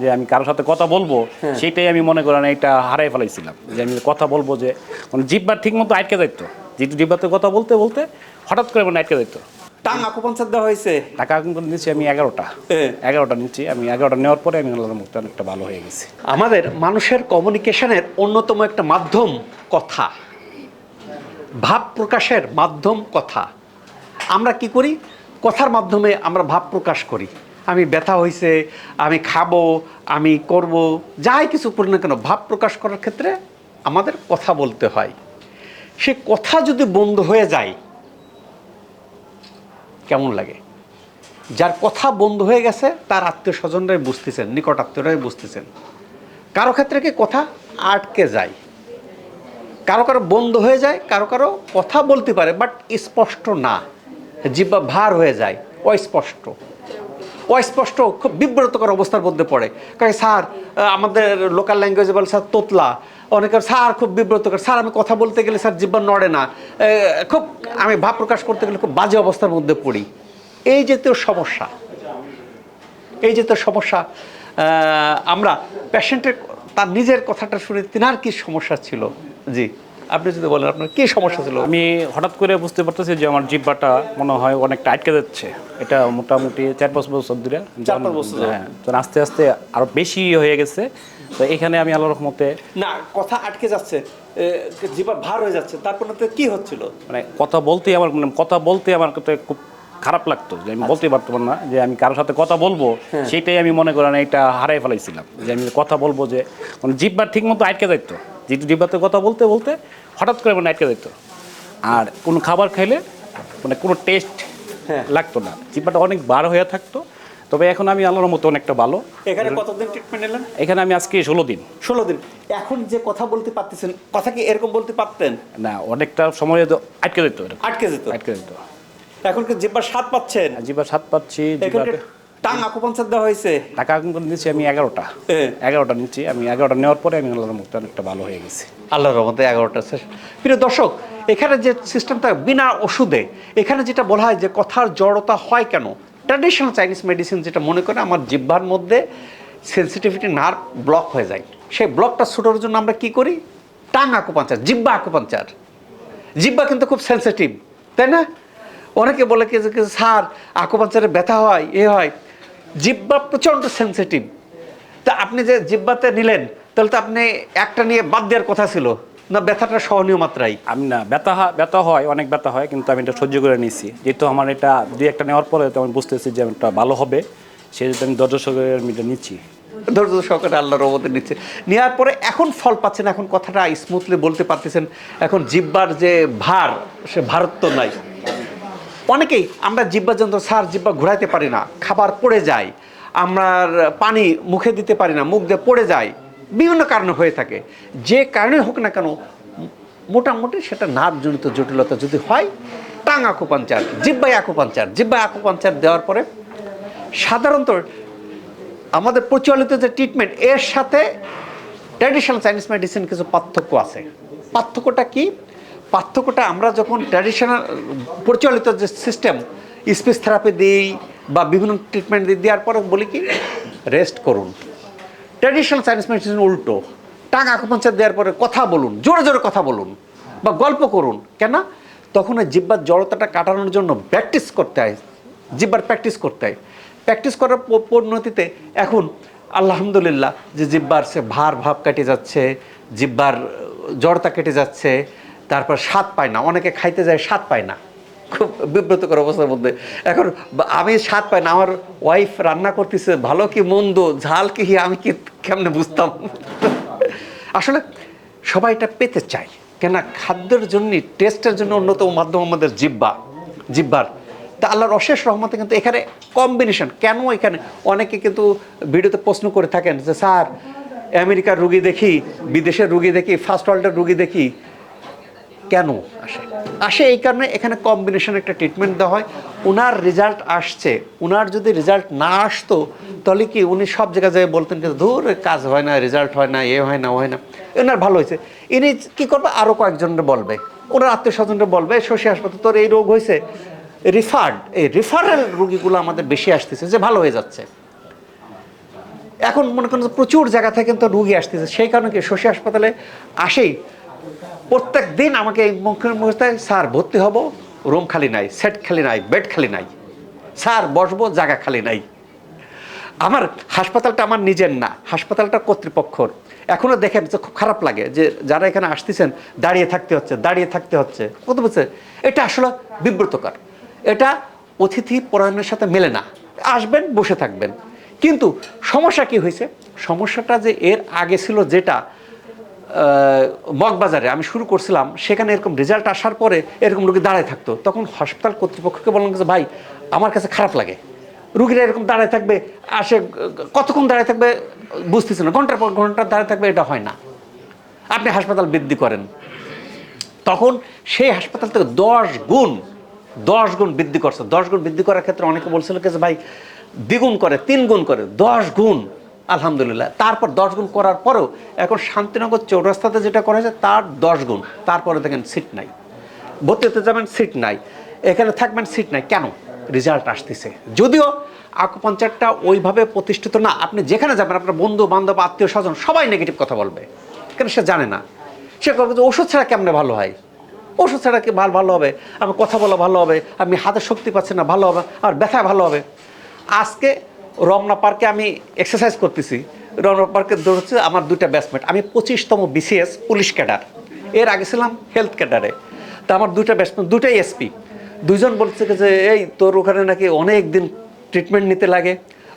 যে আমি কারোর সাথে কথা বলব সেটাই আমি মনে করেন এটা হারাই ফেলাইছিলাম। যে আমি কথা বলব যে মানে জিব্বার ঠিক মতো আটকে যাইতো। যেহেতু জিব্বাতে কথা বলতে বলতে হঠাৎ করে মানে আটকে যাইতো। টাং আকুপাঞ্চার দেওয়া হয়েছে। টাকা কিন্তু নিচ্ছি আমি এগারোটা। হ্যাঁ। এগারোটা নিচ্ছি আমি এগারোটা নেওয়ার পরে আমি আল্লাহর মুখটা অনেকটা ভালো হয়ে গেছি। আমাদের মানুষের কমিউনিকেশনের অন্যতম একটা মাধ্যম কথা। ভাব প্রকাশের মাধ্যম কথা। আমরা কি করি? কথার মাধ্যমে আমরা ভাব প্রকাশ করি। আমি ব্যথা হয়েছে আমি খাব, আমি করব, যাই কিছু করি না কেন, ভাব প্রকাশ করার ক্ষেত্রে আমাদের কথা বলতে হয়। সে কথা যদি বন্ধ হয়ে যায়, কেমন লাগে? যার কথা বন্ধ হয়ে গেছে, তার আত্মীয় স্বজনরাই বুঝতেছেন, নিকট আত্মীয়রাই বুঝতেছেন। কারও ক্ষেত্রে কি কথা আটকে যায়? কারও কারও বন্ধ হয়ে যায়, কারও কারও কথা বলতে পারে বাট স্পষ্ট না। জিব্বা ভার হয়ে যায়, অস্পষ্ট। অস্পষ্ট, খুব বিব্রতকর অবস্থার মধ্যে পড়ে। কারণ স্যার আমাদের লোকাল ল্যাঙ্গুয়েজে বলে স্যার, তোতলা। অনেকের স্যার খুব বিব্রতকর। স্যার, আমি কথা বলতে গেলে স্যার জীবন নড়ে না। খুব, আমি ভাব প্রকাশ করতে গেলে খুব বাজে অবস্থার মধ্যে পড়ি। এই যে তো সমস্যা, এই যে তো সমস্যা আমরা পেশেন্টের তার নিজের কথাটা শুনে তিনার কি সমস্যা ছিল? জি। আপনি যদি বলেন আপনার কি সমস্যা ছিল? আমি হঠাৎ করে বুঝতে পারতেছি যে আমার জিব্বাটা মনে হয় অনেকটা আটকে যাচ্ছে। এটা মোটামুটি চার পাঁচ বছর ধরে চার পাঁচ বছর হ্যাঁ তো আস্তে আস্তে আরও বেশি হয়ে গেছে। তো এখানে আমি আল্লাহ রহমতে না কথা আটকে যাচ্ছে জিবা ভার হয়ে যাচ্ছে তারপর কি হচ্ছিল? মানে কথা বলতে আমার মানে কথা বলতে আমার খুব খারাপ লাগতো যে আমি বলতে পারতাম না যে আমি কারোর সাথে কথা বলব। সেটাই আমি মনে করেন এটা হারাই ফেলাইছিলাম যে আমি কথা বলব যে মানে জিব্বার ঠিক মতো আটকে যাইতো। যেহেতু জিব্বাতে কথা বলতে বলতে হঠাৎ করে মানে আটকে যাইতো। আর কোনো খাবার খাইলে মানে কোনো টেস্ট হ্যাঁ। লাগতো না। জিব্বাটা অনেক বার হয়ে থাকতো। তবে এখন আমি আল্লাহর মতো অনেকটা ভালো। এখানে কতদিন ট্রিটমেন্ট নিলেন? এখানে আমি আজকে ষোলো দিন। ষোলো দিন। এখন যে কথা বলতে পারতেছেন কথা কি এরকম বলতে পারতেন? না অনেকটা সময় আটকে যেত। আটকে যেত। আটকে যেত। এখন কি জিব্বার স্বাদ পাচ্ছেন? জিব্বার স্বাদ পাচ্ছি টাং আকুপাঞ্চার দেওয়া হয়েছে। টাকা নিচ্ছি আমি এগারোটা। হ্যাঁ। এগারোটা নিচ্ছি আমি এগারোটা নেওয়ার পরে আমি আল্লাহর মুখটা অনেকটা ভালো হয়ে গেছি। আল্লাহর রহমতে এগারোটা শেষ। প্রিয় দর্শক এখানে যে সিস্টেমটা বিনা ওষুধে এখানে যেটা বলা হয় যে কথার জড়তা হয় কেন? ট্র্যাডিশনাল চাইনিজ মেডিসিন যেটা মনে করে আমার জিহ্বার মধ্যে সেন্সিটিভিটি নার্ভ ব্লক হয়ে যায়। সেই ব্লকটা ছোটোর জন্য আমরা কি করি? টাং আকুপাঞ্চার জিব্বা আকুপাঞ্চার। জিব্বা কিন্তু খুব সেন্সিটিভ তাই না? অনেকে বলে কি যে কি, স্যার আকুপাঞ্চারে ব্যথা হয় এ হয়। জিব্বা প্রচণ্ড সেন্সিটিভ তা আপনি যে জিব্বাতে নিলেন তাহলে তো আপনি একটা নিয়ে বাদ দেওয়ার কথা ছিল না ব্যথাটা সহনীয় মাত্রাই আমি না ব্যথা ব্যথা হয় অনেক ব্যথা হয় কিন্তু আমি এটা সহ্য করে নিয়েছি। যেহেতু আমার এটা দুই একটা নেওয়ার পরে তো আমি বুঝতেছি যে এটা ভালো হবে সেই জন্য আমি দরজা সহকারে আমি এটা নিচ্ছি। ধৈর্য সহকারে আল্লাহর রহমতে নিচ্ছে। নেওয়ার পরে এখন ফল পাচ্ছেন এখন কথাটা স্মুথলি বলতে পারতেছেন এখন জিব্বার যে ভার সে ভারত্ব নাই। অনেকেই আমরা জিব্বা যন্ত্র সার জিব্বা ঘোরাইতে পারি না, খাবার পড়ে যায় আমরা পানি মুখে দিতে পারি না, মুখ দিয়ে পড়ে যায়, বিভিন্ন কারণে হয়ে থাকে। যে কারণে হোক না কেন, মোটামুটি সেটা নার্ভজনিত জটিলতা যদি হয়, টাং আকুপাঞ্চার জিব্বাই আকুপাঞ্চার জিব্বাই আকুপাঞ্চার দেওয়ার পরে সাধারণত আমাদের প্রচলিত যে ট্রিটমেন্ট এর সাথে ট্র্যাডিশনাল চাইনিজ মেডিসিন কিছু পার্থক্য আছে। পার্থক্যটা কি? পার্থক্যটা আমরা যখন ট্র্যাডিশনাল প্রচলিত যে সিস্টেম স্পেস থেরাপি দিই বা বিভিন্ন ট্রিটমেন্ট দিই, দেওয়ার পরে বলি কি রেস্ট করুন। ট্র্যাডিশনাল সায়েন্স মেডিসিন উল্টো। টাকা আকুপাঞ্চার দেওয়ার পরে কথা বলুন, জোরে জোরে কথা বলুন বা গল্প করুন। কেন? তখন ওই জিব্বার জড়তাটা কাটানোর জন্য প্র্যাকটিস করতে হয়। জিব্বার প্র্যাকটিস করতে হয়। প্র্যাকটিস করার পরিণতিতে এখন আলহামদুলিল্লাহ যে জিব্বার সে ভার ভাব কেটে যাচ্ছে, জিব্বার, জড়তা কেটে যাচ্ছে তারপর স্বাদ পায় না। অনেকে খাইতে যায়, স্বাদ পায় না। খুব বিব্রতকর অবস্থার মধ্যে। এখন আমি স্বাদ পাই না, আমার ওয়াইফ রান্না করতেছে, ভালো কি মন্দ, ঝাল কি, আমি কি কেমনে বুঝতাম? আসলে সবাই এটা পেতে চায়। কেন খাদ্যের জন্য টেস্টের জন্য অন্যতম মাধ্যম আমাদের জিব্বা জিব্বার তা আল্লাহর অশেষ রহমতে কিন্তু এখানে কম্বিনেশন কেন এখানে? অনেকে কিন্তু ভিডিওতে প্রশ্ন করে থাকেন যে, স্যার, আমেরিকার রুগী দেখি, বিদেশের রুগী দেখি ফার্স্ট ওয়ার্ল্ডের রুগী দেখি কেন আসে? আসে এই কারণে এখানে কম্বিনেশন একটা ট্রিটমেন্ট দেওয়া হয়। ওনার রেজাল্ট আসছে। ওনার যদি রেজাল্ট না আসতো, তাহলে কি উনি সব জায়গায় যায় বলতেন যে, ধর, কাজ হয় না রেজাল্ট হয় না, এ হয় না হয় না। ওনার ভালো হয়েছে। ইনি কী করবে? আরও কয়েকজনকে বলবে। ওনার আত্মীয় স্বজনরা বলবে, শশী হাসপাতাল তোর এই রোগ হয়েছে। রিফার্ড এই রিফারেল রুগীগুলো আমাদের বেশি আসতেছে, যে ভালো হয়ে যাচ্ছে। এখন মনে করেন প্রচুর জায়গা থেকে কিন্তু রুগী আসতেছে। সেই কারণে কি শশী হাসপাতালে আসেই প্রত্যেক দিন আমাকে এই মুখের মুখে, স্যার, ভর্তি হব, রুম খালি নাই, সেট খালি নাই, বেড খালি নাই, স্যার, বসবো, জায়গা খালি নাই। আমার হাসপাতালটা আমার নিজের না, হাসপাতালটা কর্তৃপক্ষর। এখনও দেখেন যে খুব খারাপ লাগে যে যারা এখানে আসতেছেন, দাঁড়িয়ে থাকতে হচ্ছে, দাঁড়িয়ে থাকতে হচ্ছে। কত বলছে, এটা আসলে বিব্রতকর, এটা অতিথি পরায়ণের সাথে মেলে না, আসবেন, বসে থাকবেন। কিন্তু সমস্যা কি হয়েছে? সমস্যাটা যে এর আগে ছিল যেটা মগবাজারে আমি শুরু করছিলাম, সেখানে এরকম রেজাল্ট আসার পরে এরকম রোগী দাঁড়ায় থাকতো। তখন হাসপাতাল কর্তৃপক্ষকে বললাম যে, ভাই, আমার কাছে খারাপ লাগে। রুগীরা এরকম দাঁড়ায় থাকবে, আসে, কতক্ষণ দাঁড়ায় থাকবে বুঝতেছে না, ঘণ্টার পর ঘণ্টা দাঁড়ায় থাকবে, এটা হয় না। আপনি হাসপাতাল বৃদ্ধি করেন। তখন সেই হাসপাতাল থেকে দশ গুণ দশ গুণ বৃদ্ধি করছে। দশ গুণ বৃদ্ধি করার ক্ষেত্রে অনেকে বলছিল যে, ভাই, দ্বিগুণ করে, তিন গুণ করে, দশ গুণ। আলহামদুলিল্লাহ। তারপর দশ গুণ করার পরেও এখন শান্তিনগর চৌরাস্তাতে যেটা করা হয়েছে, তার দশ গুণ। তারপরে দেখেন সিট নাই। ভর্তিতে যাবেন, সিট নাই। এখানে থাকবেন, সিট নাই। কেন? রেজাল্ট আসতেছে। যদিও আকুপঞ্চারটা ওইভাবে প্রতিষ্ঠিত না। আপনি যেখানে যাবেন, আপনার বন্ধু, বান্ধব, আত্মীয়, স্বজন, সবাই নেগেটিভ কথা বলবে। কেন? সে জানে না। সে করবে যে ওষুধ ছাড়া কেমনে ভালো হয়? ওষুধ ছাড়া কি ভালো ভালো হবে? আমার কথা বলা ভালো হবে? আমি হাতে শক্তি পাচ্ছি না, ভালো হবে? আমার ব্যথা ভালো হবে? আজকে রমনা পার্কে আমি এক্সারসাইজ করতেছি। রমনা পার্কে দৌড়চ্ছে আমার দুইটা ব্যাটসম্যান আমি পঁচিশতম বিসিএস পুলিশ ক্যাডার। এর আগে ছিলাম হেলথ ক্যাডারে। তা আমার দুইটা ব্যাটসম্যান দুটাই এসপি দুইজন বলছে যে, এই তোর ওখানে নাকি অনেক দিন ট্রিটমেন্ট নিতে লাগে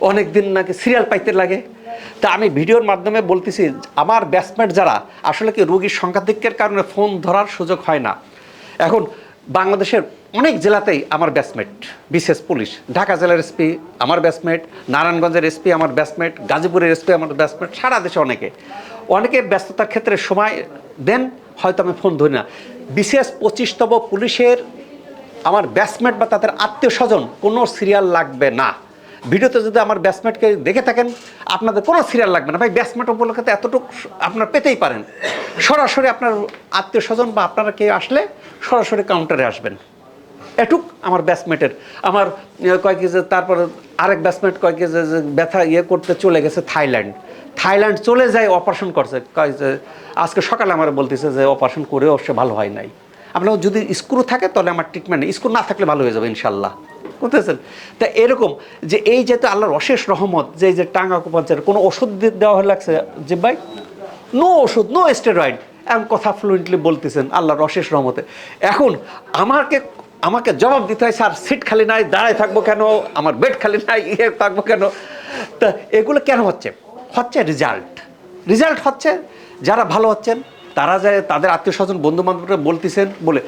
অনেক দিন নাকি সিরিয়াল পাইতে লাগে। তা আমি ভিডিওর মাধ্যমে বলতেছি, আমার ব্যাটসম্যান যারা, আসলে কি রোগীর সংখ্যাধিক্যের কারণে ফোন ধরার সুযোগ হয় না? এখন বাংলাদেশের অনেক জেলাতেই আমার ব্যাটসমেট বিশেষ পুলিশ। ঢাকা জেলার এসপি আমার ব্যাটসমেট নারায়ণগঞ্জের এসপি আমার ব্যাটসমেট গাজীপুরের এসপি আমার ব্যাটসমেট সারা দেশে অনেকে। অনেকে ব্যস্ততার ক্ষেত্রে সময় দেন, হয়তো আমি ফোন ধরি না। বিশেষ পঁচিশতম পুলিশের আমার ব্যাটসমেট বা তাদের আত্মীয় স্বজন কোনো সিরিয়াল লাগবে না। ভিডিওতে যদি আমার ব্যাটসমেটকে দেখে থাকেন, আপনাদের কোনো সিরিয়াল লাগবে না। ভাই ব্যাটসমেট উপলক্ষে তো এতটুকু আপনার পেতেই পারেন। সরাসরি আপনার আত্মীয় স্বজন বা আপনারা কেউ আসলে সরাসরি কাউন্টারে আসবেন। এটুক আমার ব্যাটসমেটের আমার ইয়ে, কয় কি যে তারপরে আরেক ব্যাটসমেট কয় কি যে ব্যথা ইয়ে করতে চলে গেছে থাইল্যান্ড। থাইল্যান্ড চলে যায় অপারেশন করছে। কয় যে আজকে সকালে আমার বলতেছে যে অপারেশন করেও সে ভালো হয় নাই। আপনার যদি স্ক্রু থাকে তাহলে আমার ট্রিটমেন্ট স্ক্রু না থাকলে ভালো হয়ে যাবে ইনশাল্লাহ বুঝতেছেন? তা এরকম যে এই যেহেতু আল্লাহর অশেষ রহমত যে যে টাঙ্গা কুপাঞ্চের কোনো ওষুধ দেওয়া হয়ে লাগছে? যে ভাই? নো ওষুধ নো স্টেরয়েড এমন কথা ফ্লুয়েন্টলি বলতেছেন আল্লাহর অশেষ রহমতে। এখন আমাকে আমাকে জবাব দিতে হয়, স্যার, সিট খালি নাই, দাঁড়ায় থাকব কেন? আমার বেড খালি নাই ইয়ে থাকব কেন? তা এগুলো কেন হচ্ছে? হচ্ছে রেজাল্ট রেজাল্ট হচ্ছে যারা ভালো হচ্ছেন, তারা যায় তাদের আত্মীয় স্বজন বন্ধু বান্ধবরা বলতেছেন বলে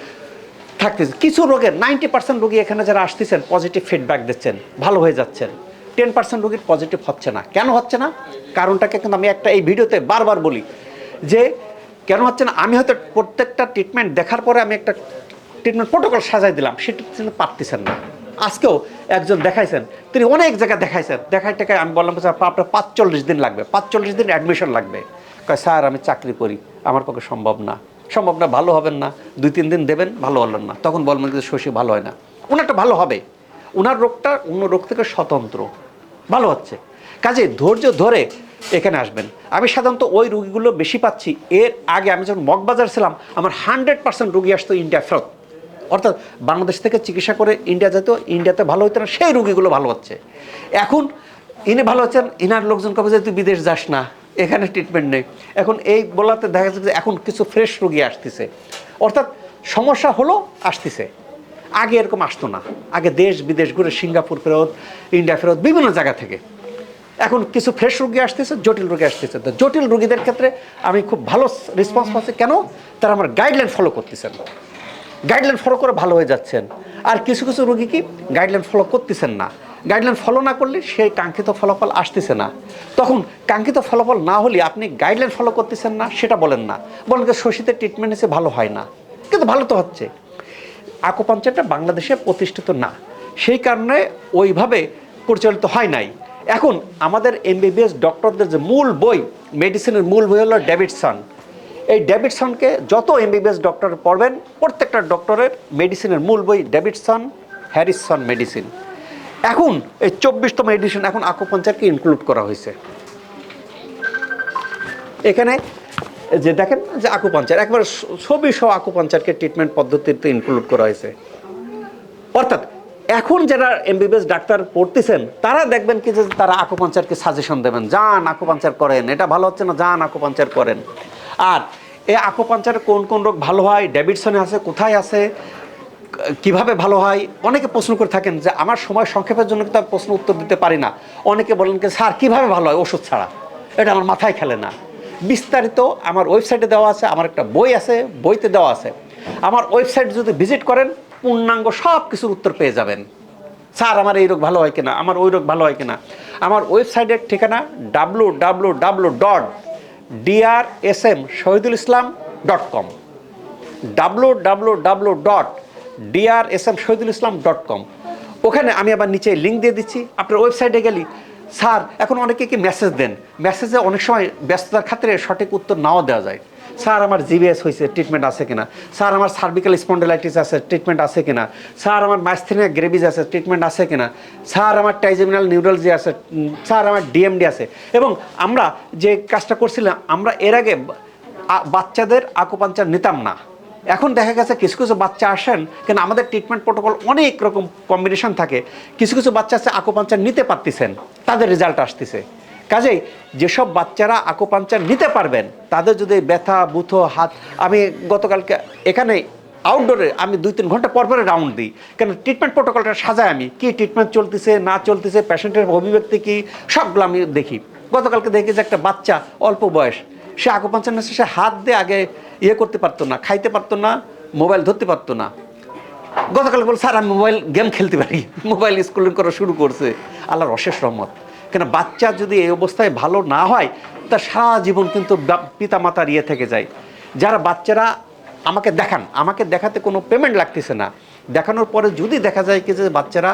থাকতেছে। কিছু রোগের নাইনটি পার্সেন্ট রোগী এখানে যারা আসতেছেন পজিটিভ ফিডব্যাক দিচ্ছেন, ভালো হয়ে যাচ্ছেন। টেন পার্সেন্ট রোগীর পজিটিভ হচ্ছে না। কেন হচ্ছে না? কারণটাকে কিন্তু আমি একটা এই ভিডিওতে বারবার বলি যে, কেন হচ্ছে না? আমি হয়তো প্রত্যেকটা ট্রিটমেন্ট দেখার পরে আমি একটা ট্রিটমেন্ট প্রোটোকল সাজাই দিলাম সেটা পারতেছেন না। আজকেও একজন দেখাইছেন, তিনি অনেক জায়গায় দেখাইছেন। দেখাই টেখাই আমি বললাম, স্যার, আপনার পাঁচচল্লিশ দিন লাগবে, পাঁচচল্লিশ দিন অ্যাডমিশন লাগবে। কয়, স্যার, আমি চাকরি করি, আমার পক্ষে সম্ভব না। সম্ভব না, ভালো হবেন না, দুই, তিন দিন দেবেন, ভালো হলেন না। তখন বলবেন যে, শশী ভালো হয় না। ওনারটা ভালো হবে। ওনার রোগটা অন্য রোগ থেকে স্বতন্ত্র, ভালো হচ্ছে। কাজে ধৈর্য ধরে এখানে আসবেন। আমি সাধারণত ওই রুগীগুলো বেশি পাচ্ছি। এর আগে আমি যখন মগবাজার ছিলাম, আমার হান্ড্রেড পার্সেন্ট রুগী আসতো ইন্ডিয়া ফেরত। অর্থাৎ বাংলাদেশ থেকে চিকিৎসা করে ইন্ডিয়া যেত ইন্ডিয়াতে ভালো হতো না, সেই রুগীগুলো ভালো হচ্ছে। এখন ইনি ভালো হচ্ছেন, ইনার লোকজন কবে যে তুই বিদেশ যাস না, এখানে ট্রিটমেন্ট নেই। এখন এই বলাতে দেখা যাচ্ছে যে এখন কিছু ফ্রেশ রুগী আসতেছে। অর্থাৎ সমস্যা হলো আসতেছে। আগে এরকম আসতো না। আগে দেশ বিদেশ ঘুরে সিঙ্গাপুর ফেরত, ইন্ডিয়া ফেরত, বিভিন্ন জায়গা থেকে। এখন কিছু ফ্রেশ রোগী আসতেছে, জটিল রোগী আসতেছে। তো জটিল রোগীদের ক্ষেত্রে আমি খুব ভালো রেসপন্স পাচ্ছি। কেন? তারা আমার গাইডলাইন ফলো করতেছেন। গাইডলাইন ফলো করে ভালো হয়ে যাচ্ছেন। আর কিছু কিছু রোগী কি গাইডলাইন ফলো করতেছেন না। গাইডলাইন ফলো না করলে সেই কাঙ্ক্ষিত ফলাফল আসতেছে না। তখন কাঙ্ক্ষিত ফলাফল না হলে আপনি গাইডলাইন ফলো করতেছেন না, সেটা বলেন না। বলেন যে শশীতে ট্রিটমেন্ট এসে ভালো হয় না। কিন্তু ভালো তো হচ্ছে। আকুপাঞ্চারটা বাংলাদেশে প্রতিষ্ঠিত না। সেই কারণে ওইভাবে পরিচালিত হয় নাই। এখন আমাদের এমবিবিএস ডক্টরদের যে মূল বই মেডিসিনের মূল বই হলো ডেভিডসন এই ডেভিডসনকে যত এমবিবিএস ডক্টর পড়বেন, প্রত্যেকটা ডক্টরের মেডিসিনের মূল বই ডেভিডসন, হ্যারিসন মেডিসিন এখন এই চব্বিশতম এডিশন এখন আকুপাঞ্চারকে ইনক্লুড করা হয়েছে? এখানে যে দেখেন যে আকুপাঞ্চার, একবার ছবি সহ আকুপাঞ্চারকে ট্রিটমেন্ট পদ্ধতিতে ইনক্লুড করা হয়েছে। অর্থাৎ এখন যারা এমবিবিএস ডাক্তার পড়তেছেন, তারা দেখবেন কি যে তারা আকুপাঞ্চারকে সাজেশন দেবেন, যান আকুপাঞ্চার করেন, এটা ভালো হচ্ছে না, যান আকুপাঞ্চার করেন। আর এই আকুপাঞ্চার কোন কোন রোগ ভালো হয়? ডেভিডসনে আছে, কোথায় আছে? কীভাবে ভালো হয়? অনেকে প্রশ্ন করে থাকেন যে আমার সময় সংক্ষেপের জন্য কিন্তু প্রশ্ন উত্তর দিতে পারি না। অনেকে বলেন কি, স্যার, কীভাবে ভালো হয় ওষুধ ছাড়া? এটা আমার মাথায় খেলে না। বিস্তারিত আমার ওয়েবসাইটে দেওয়া আছে, আমার একটা বই আছে, বইতে দেওয়া আছে। আমার ওয়েবসাইট যদি ভিজিট করেন, পূর্ণাঙ্গ সব কিছুর উত্তর পেয়ে যাবেন। স্যার, আমার এই রোগ ভালো হয় কিনা? আমার ওই রোগ ভালো হয় কিনা? আমার ওয়েবসাইটের ঠিকানা W W W dot DR S M Shahidul Islam dot com. W W W dot DR S M Shahidul Islam dot com. ওখানে আমি আবার নিচে লিঙ্ক দিয়ে দিচ্ছি, আপনার ওয়েবসাইটে গেলি। স্যার, এখন অনেকে কি মেসেজ দেন? মেসেজে অনেক সময় ব্যস্ততার খাতিরে সঠিক উত্তর নাও দেওয়া যায়। স্যার, আমার জিবিএস হয়েছে ট্রিটমেন্ট আছে কিনা? স্যার, আমার সার্ভিক্যাল স্পন্ডেলাইটিস আছে ট্রিটমেন্ট আছে কিনা? স্যার, আমার মাইস্থেনিয়া গ্রেভিজ আছে ট্রিটমেন্ট আছে কিনা? স্যার, আমার টাইজেমিনাল নিউরোলজি আছে স্যার, আমার ডিএমডি আছে। এবং আমরা যে কাজটা করছিলাম, আমরা এর আগে বাচ্চাদের আকুপাঞ্চার নিতাম না। এখন দেখা গেছে কিছু কিছু বাচ্চা আসেন, কেন আমাদের ট্রিটমেন্ট প্রোটোকল অনেক রকম কম্বিনেশন থাকে। কিছু কিছু বাচ্চা আছে আকুপাঞ্চার নিতে পারতেছেন, তাদের রেজাল্ট আসতেছে। কাজেই যেসব বাচ্চারা আকুপাঞ্চার নিতে পারবেন, তাদের যদি ব্যথা, বুথো, হাত, আমি গতকালকে এখানে আউটডোরে আমি দুই তিন ঘণ্টা পর পরে রাউন্ড দিই। কেন ট্রিটমেন্ট প্রোটোকলটা সাজাই আমি, কি ট্রিটমেন্ট চলতেছে, না চলতেছে পেশেন্টের অভিব্যক্তি কি, সবগুলো আমি দেখি। গতকালকে দেখি যে একটা বাচ্চা অল্প বয়স, সে আকুপাঞ্চার নার্সে সে হাত দিয়ে আগে ইয়ে করতে পারতো না, খাইতে পারতো না মোবাইল ধরতে পারতো না। গতকাল বল স্যার, আমি মোবাইল গেম খেলতে পারি। মোবাইল স্কুলিং করা শুরু করছে। আল্লাহর অশেষ রহমত। কেন বাচ্চা যদি এই অবস্থায় ভালো না হয়, তা সারা জীবন কিন্তু পিতা মাতার ইয়ে থেকে যায়। যারা বাচ্চারা আমাকে দেখান, আমাকে দেখাতে কোনো পেমেন্ট লাগতেছে না। দেখানোর পরে যদি দেখা যায় কি যে বাচ্চারা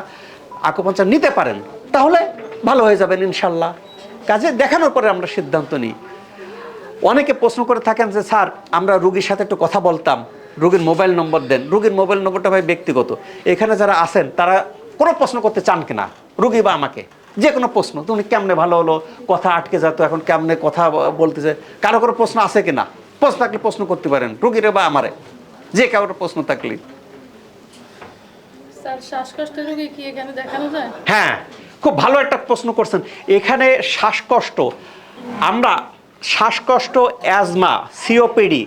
আকুপাঞ্চার নিতে পারেন, তাহলে ভালো হয়ে যাবেন ইনশাল্লাহ। কাজে দেখানোর পরে আমরা সিদ্ধান্ত নিই। অনেকে প্রশ্ন করে থাকেন যে, স্যার, আমরা রুগীর সাথে একটু কথা বলতাম। রুগীর মোবাইল নম্বর দেন। রুগীর মোবাইল নম্বরটা ভাই ব্যক্তিগত। এখানে যারা আছেন, তারা কোনো প্রশ্ন করতে চান কিনা? রুগী বা আমাকে। যে কোনো প্রশ্ন তুমি কেমনে ভালো হলো কথা আটকে যেত এখন কেমনে কথা বলতেছে কারও কোনো প্রশ্ন আছে কিনা? প্রশ্ন থাকলে প্রশ্ন করতে পারেন রুগীরে বা আমারে যে কারোর প্রশ্ন থাকলে। কি হ্যাঁ খুব ভালো একটা প্রশ্ন করছেন। এখানে শ্বাসকষ্ট আমরা শ্বাসকষ্ট অ্যাজমা সিওপিডি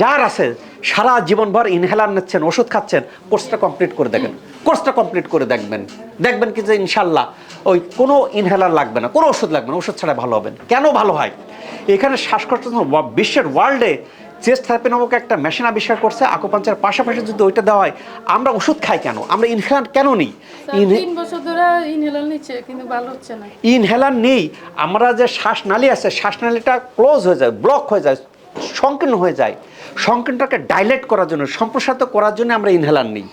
যার আছে সারা জীবনভর ইনহেলার নিচ্ছেন ওষুধ খাচ্ছেন কোর্সটা কমপ্লিট করে দেখেন। কোর্সটা কমপ্লিট করে দেখবেন। দেখবেন কি যে ইনশাল্লাহ ওই কোনো ইনহেলার লাগবে না কোনো ওষুধ লাগবে না ওষুধ ছাড়া ভালো হবেন কেন ভালো হয়? এখানে শ্বাসকষ্ট বিশ্বের ওয়ার্ল্ডে চেস্ট থেরাপি নামক একটা মেশিন আবিষ্কার করছে আকুপাঞ্চার পাশাপাশি যদি ওইটা দেওয়া হয় আমরা ওষুধ খাই কেন? আমরা ইনহেলার কেন নিই? ইনহেলার নেই। আমরা যে শ্বাসনালী আছে শ্বাসনালীটা ক্লোজ হয়ে যায় ব্লক হয়ে যায় সংকীর্ণ হয়ে যায়। সংকীর্ণটাকে ডাইলেট করার জন্য সম্প্রসারিত করার জন্য আমরা ইনহেলার নিই।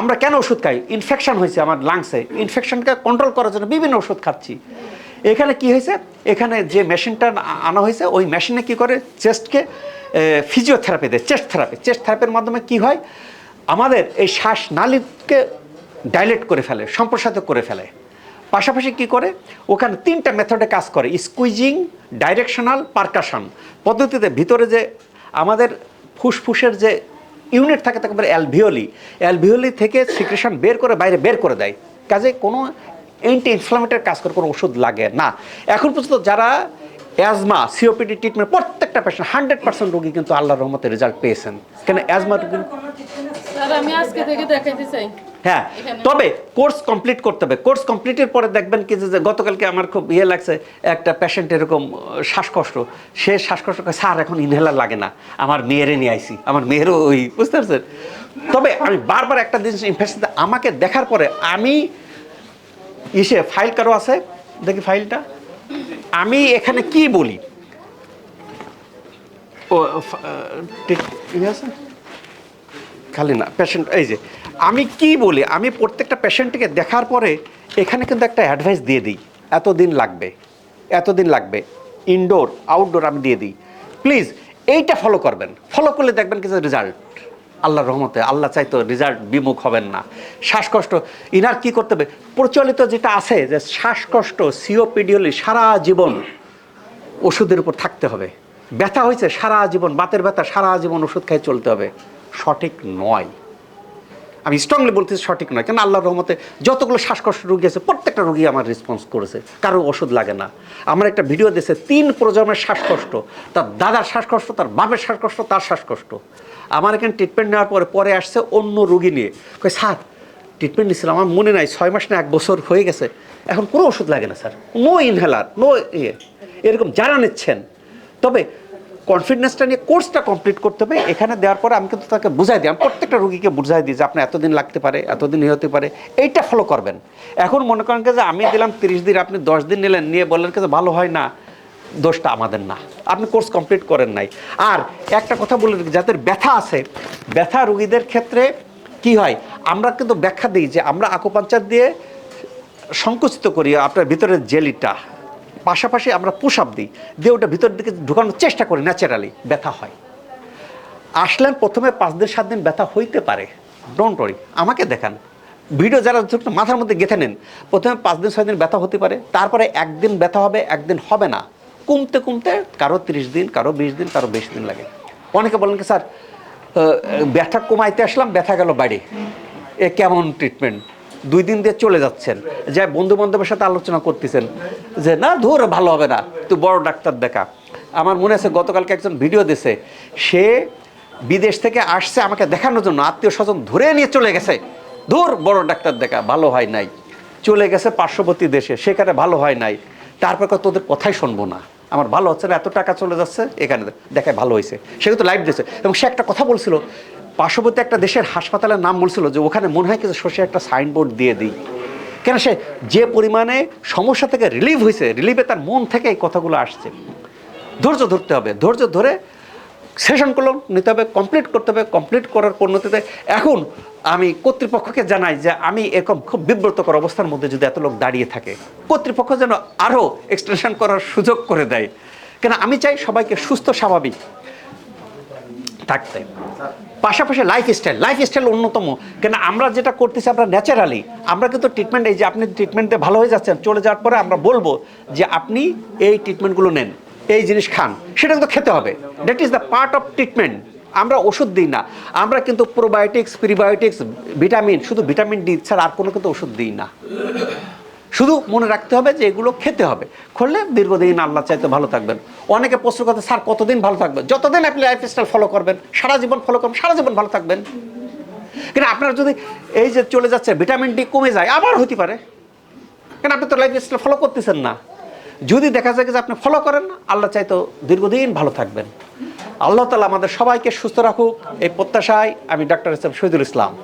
আমরা কেন ওষুধ খাই? ইনফেকশন হয়েছে আমার লাংসে ইনফেকশনকে কন্ট্রোল করার জন্য বিভিন্ন ওষুধ খাচ্ছি। এখানে কি হয়েছে? এখানে যে মেশিনটা আনা হয়েছে, ওই মেশিনে কি করে? চেস্টকে ফিজিওথেরাপি দেয় চেস্ট থেরাপি চেস্ট থেরাপির মাধ্যমে কি হয়? আমাদের এই শ্বাস নালীকে ডাইলেট করে ফেলে, সম্প্রসারিত করে ফেলে। পাশাপাশি কি করে? ওখানে তিনটা মেথডে কাজ করে। স্কুইজিং ডাইরেকশনাল পারকাশন পদ্ধতিতে ভিতরে যে আমাদের ফুসফুসের যে ইউনিট থাকে তাকে বলে অ্যালভিওলি। অ্যালভিওলি থেকে সিক্রেশন বের করে বাইরে বের করে দেয়। কাজে কোনো অ্যান্টি ইনফ্লামেটরি কাজ করে কোনো ওষুধ লাগে না। এখন পর্যন্ত যারা অ্যাজমা সিওপিডি ট্রিটমেন্ট প্রত্যেকটা পেশেন্ট হান্ড্রেড পার্সেন্ট রোগী কিন্তু আল্লাহ রহমতের রেজাল্ট পেয়েছেন। কেন অ্যাজমা রোগী আমি আজকে থেকে দেখাইতে চাই। হ্যাঁ তবে কোর্স কমপ্লিট করতে হবে। কোর্স কমপ্লিটের পরে দেখবেন কি যে যে গতকালকে আমার খুব ইয়ে লাগছে একটা পেশেন্ট এরকম শ্বাসকষ্ট। সে শ্বাসকষ্টকে স্যার এখন ইনহেলার লাগে না। আমার মেয়েরে নিয়ে আইসি আমার মেয়েরও ওই বুঝতে পারছেন? তবে আমি বারবার একটা জিনিস ইনফেকশন আমাকে দেখার পরে আমি ইসে ফাইল কারও আছে? দেখি ফাইলটা আমি এখানে কি বলি? ও ঠিক- ইয়ে আছে? খালি না পেশেন্ট এই যে, আমি কি বলি, আমি প্রত্যেকটা পেশেন্টকে দেখার পরে এখানে কিন্তু একটা অ্যাডভাইস দিয়ে দিই, এতদিন লাগবে এতদিন লাগবে ইনডোর আউটডোর আমি দিয়ে দিই প্লিজ এইটা ফলো করবেন ফলো করলে দেখবেন কিছু রেজাল্ট আল্লাহর রহমতে, আল্লাহ চাইতো রেজাল্ট বিমুখ হবেন না, শ্বাসকষ্ট, ইনার কি করতে হবে, প্রচলিত যেটা আছে যে শ্বাসকষ্ট সিওপিডিওলি সারা জীবন ওষুধের উপর থাকতে হবে, ব্যথা হয়েছে সারা জীবন, বাতের ব্যথা সারা জীবন ওষুধ খাই চলতে হবে সঠিক নয়। আমি স্ট্রংলি বলতেছি সঠিক নয় কেন আল্লাহর রহমতে যতগুলো শ্বাসকষ্ট রুগী আছে, প্রত্যেকটা রুগী আমার রেসপন্স করেছে। কারও ওষুধ লাগে না। আমার একটা ভিডিও দিয়েছে, তিন প্রজন্মের শ্বাসকষ্ট। তার দাদার শ্বাসকষ্ট, তার বাপের শ্বাসকষ্ট, তার শ্বাসকষ্ট। আমার এখানে ট্রিটমেন্ট নেওয়ার পরে পরে আসছে অন্য রুগী নিয়ে। কই স্যার ট্রিটমেন্ট নিয়েছিলাম, আমার মনে নাই, ছয় মাস না, এক বছর হয়ে গেছে। এখন কোনো ওষুধ লাগে না, স্যার। নো ইনহেলার নো ইয়ে। এরকম যারা নিচ্ছেন। তবে কনফিডেন্সটা নিয়ে কোর্সটা কমপ্লিট করতে হবে। এখানে দেওয়ার পরে আমি কিন্তু তাকে বুঝাই দিই। আমি প্রত্যেকটা রুগীকে বুঝাই দিই যে আপনার এতদিন লাগতে পারে, এতদিন ইয়ে হতে পারে। এইটা ফলো করবেন। এখন মনে করেন যে আমি দিলাম তিরিশ দিন, আপনি দশ দিন নিলেন, নিয়ে বললেন কি যে ভালো হয় না, দোষটা আমাদের না। আপনি কোর্স কমপ্লিট করেন নাই। আর একটা কথা বলে যাদের ব্যথা আছে, ব্যথা রুগীদের ক্ষেত্রে কি হয়? আমরা কিন্তু ব্যাখ্যা দিই যে আমরা আকুপাঞ্চার দিয়ে সংকুচিত করি আপনার ভিতরের জেলিটা। পাশাপাশি আমরা পুশ আপ দিই, দিয়ে ওটা ভিতর দিকে ঢুকানোর চেষ্টা করি ন্যাচারালি ব্যথা হয়। আসলেন প্রথমে পাঁচ দিন, সাত দিন ব্যথা হইতে পারে ডোন্ট ওরি আমাকে দেখান। ভিডিও যারা মাথার মধ্যে গেঁথে নেন, প্রথমে পাঁচ দিন, ছয় দিন ব্যথা হতে পারে, তারপরে একদিন ব্যথা হবে, একদিন হবে না। কমতে কমতে কারও তিরিশ দিন, কারও বিশ দিন, কারও বিশ দিন লাগে। অনেকে বলেন কি, স্যার ব্যথা কমাইতে আসলাম, ব্যথা গেল বাড়ি। এ কেমন ট্রিটমেন্ট দুই দিন দিয়ে চলে যাচ্ছেন। যে বন্ধু বান্ধবের সাথে আলোচনা করতেছেন যে, না, ধর, ভালো হবে না। তুই বড় ডাক্তার দেখা। আমার মনে আছে গতকালকে একজন ভিডিও দিছে। সে বিদেশ থেকে আসছে আমাকে দেখানোর জন্য। আত্মীয় স্বজন ধরে নিয়ে চলে গেছে। ধর, বড় ডাক্তার দেখা, ভালো হয় নাই। চলে গেছে পার্শ্ববর্তী দেশে। সেখানে ভালো হয় নাই। তারপর তোদের কথাই শুনব না। আমার ভালো হচ্ছে না, এত টাকা চলে যাচ্ছে, এখানে দেখায় ভালো হয়েছে। সে কিন্তু লাইভ দিয়েছে এবং সে একটা কথা বলছিল পার্শ্ববর্তী একটা দেশের হাসপাতালের নাম বলছিল যে ওখানে মনে হয় কিছু শশী একটা সাইনবোর্ড দিয়ে দিই। কেন সে যে পরিমাণে সমস্যা থেকে রিলিভ হয়েছে রিলিভে তার মন থেকে এই কথাগুলো আসছে। ধৈর্য ধরতে হবে, ধৈর্য ধরে সেশন করল, নিতে হবে কমপ্লিট করতে হবে কমপ্লিট করার পরিণতিতে এখন আমি কর্তৃপক্ষকে জানাই যে আমি এরকম খুব বিব্রতকর অবস্থার মধ্যে যদি এত লোক দাঁড়িয়ে থাকে, কর্তৃপক্ষ যেন আরও এক্সটেনশন করার সুযোগ করে দেয়। কেন আমি চাই সবাইকে সুস্থ, স্বাভাবিক থাকতে। পাশাপাশি লাইফ স্টাইল লাইফ স্টাইল অন্যতম। কেন আমরা যেটা করতেছি আমরা ন্যাচারালি আমরা কিন্তু ট্রিটমেন্ট এই যে আপনি ট্রিটমেন্টে ভালো হয়ে যাচ্ছেন, চলে যাওয়ার পরে আমরা বলব যে আপনি এই ট্রিটমেন্টগুলো নেন, এই জিনিস খান, সেটা কিন্তু খেতে হবে। That is the part of treatment আমরা ওষুধ দিই না। আমরা কিন্তু প্রোবায়োটিক্স প্রিবায়োটিক্স ভিটামিন শুধু ভিটামিন ডি ছাড়া আর কোনো কিন্তু ওষুধ দিই না। শুধু মনে রাখতে হবে যে এগুলো খেতে হবে। করলে দীর্ঘদিন আল্লাহ চাইতে ভালো থাকবেন। অনেকে প্রশ্ন করতে, স্যার, কতদিন ভালো থাকবেন? যতদিন আপনি লাইফস্টাইল ফলো করবেন, সারা জীবন ফলো করবেন, সারা জীবন ভালো থাকবেন। কিন্তু আপনার যদি এই যে চলে যাচ্ছে ভিটামিন ডি কমে যায়, আবার হতে পারে। কেন আপনি তো লাইফস্টাইল ফলো করতেছেন না? যদি দেখা যায় যে আপনি ফলো করেন, আল্লাহ চাইতো দীর্ঘদিন ভালো থাকবেন। আল্লাহ তালা আমাদের সবাইকে সুস্থ রাখুক। এই প্রত্যাশায় আমি ডাক্তার ইসলাম শহীদুল ইসলাম।